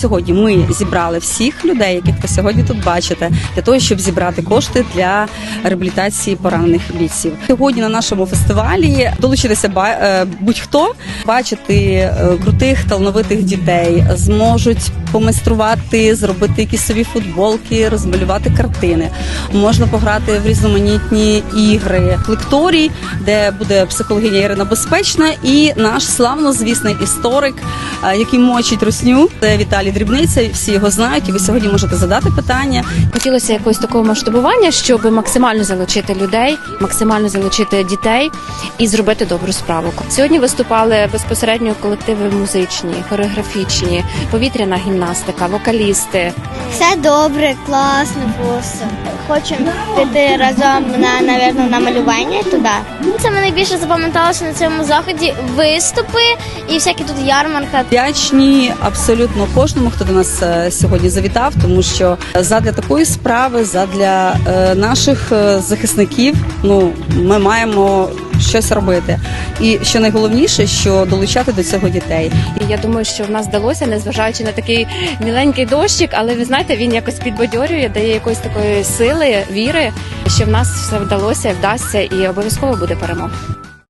Сьогодні ми зібрали всіх людей, яких ви сьогодні тут бачите, для того, щоб зібрати кошти для реабілітації поранених бійців. Сьогодні на нашому фестивалі долучитися е, будь-хто бачити е, крутих талановитих дітей, зможуть помайструвати, зробити якісь собі футболки, розмалювати картини. Можна пограти в різноманітні ігри, лекторій, де буде психологиня Ірина Безпечна, і наш славнозвісний історик, е, який мочить русню, це Віталій Дрібниця. Всі його знають, і ви сьогодні можете задати питання. Хотілося якогось такого масштабування, щоб максимально залучити людей, максимально залучити дітей і зробити добру справу. Сьогодні виступали безпосередньо колективи музичні, хореографічні, повітряна гімнастика, вокалісти. Все добре, класно просто. Хочемо піти разом на, навірно, на малювання туди. Це мене більше запам'яталося на цьому заході виступи і всякі тут ярмарка. Вдячні абсолютно кожному, хто до нас е, сьогодні завітав, тому що задля такої справи, задля е, наших е, захисників, ну ми маємо щось робити. І що найголовніше, що долучати до цього дітей. Я думаю, що в нас вдалося, незважаючи на такий міленький дощик, але ви знаєте, він якось підбадьорює, дає якоїсь такої сили, віри, що в нас все вдалося, вдасться і обов'язково буде перемога.